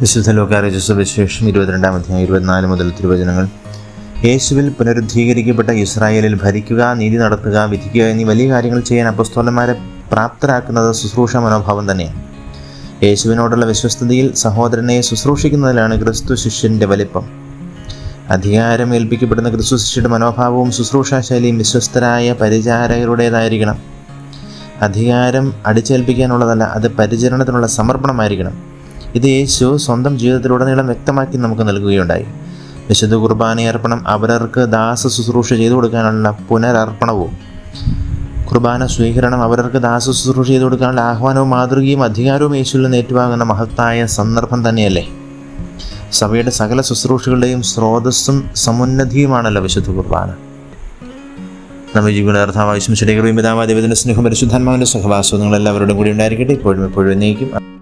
വിശുദ്ധ ലോകാരോഗ്യ സുവിശേഷം ഇരുപത്തിരണ്ടാം അധ്യായം ഇരുപത്തിനാല് മുതൽ തിരുവചനങ്ങൾ. യേശുവിൽ പുനരുദ്ധീകരിക്കപ്പെട്ട ഇസ്രായേലിൽ ഭരിക്കുക നീതി നടത്തുക വിധിക്കുക എന്നീ വലിയ കാര്യങ്ങൾ ചെയ്യാൻ അപ്പസ്തോലന്മാരെ പ്രാപ്തരാക്കുന്നത് ശുശ്രൂഷ മനോഭാവം തന്നെയാണ്. യേശുവിനോടുള്ള വിശ്വസ്തതയിൽ സഹോദരനെ ശുശ്രൂഷിക്കുന്നതിലാണ് ക്രിസ്തു ശിഷ്യന്റെ വലിപ്പം. അധികാരം ഏൽപ്പിക്കപ്പെടുന്ന ക്രിസ്തു ശിഷ്യയുടെ മനോഭാവവും ശുശ്രൂഷാ ശൈലിയും വിശ്വസ്തരായ പരിചാരകരുടേതായിരിക്കണം. അധികാരം അടിച്ചേൽപ്പിക്കാനുള്ളതല്ല അത് പരിചരണത്തിനുള്ള സമർപ്പണമായിരിക്കണം. ഇത് യേശു സ്വന്തം ജീവിതത്തിലുടനീളം വ്യക്തമാക്കി നമുക്ക് നൽകുകയുണ്ടായി. വിശുദ്ധ കുർബാനയർപ്പണം അവരവർക്ക് ദാസ ശുശ്രൂഷ ചെയ്തു കൊടുക്കാനുള്ള പുനരർപ്പണവും കുർബാന സ്വീകരണം അവരവർക്ക് ദാസ ശുശ്രൂഷ ചെയ്തു കൊടുക്കാനുള്ള ആഹ്വാനവും മാതൃകയും അധികാരവും യേശുവിൽ നിന്ന് ഏറ്റുവാങ്ങുന്ന മഹത്തായ സന്ദർഭം തന്നെയല്ലേ? സഭയുടെ സകല ശുശ്രൂഷകളുടെയും സ്രോതസ്സും സമുന്നതിയുമാണല്ലോ വിശുദ്ധ കുർബാന. നമ്മൾ ജീവിക്കുന്ന അർത്ഥാവശ്യം ശരീരം പിതാവാ ദൈവത്തിന്റെ സ്നേഹം പരിശുദ്ധാത്മാവിന്റെ സഹവാസവും നിങ്ങളെല്ലാവരോടും കൂടി ഉണ്ടായിരിക്കട്ടെ. ഇപ്പോഴും എപ്പോഴും എന്നേക്കും.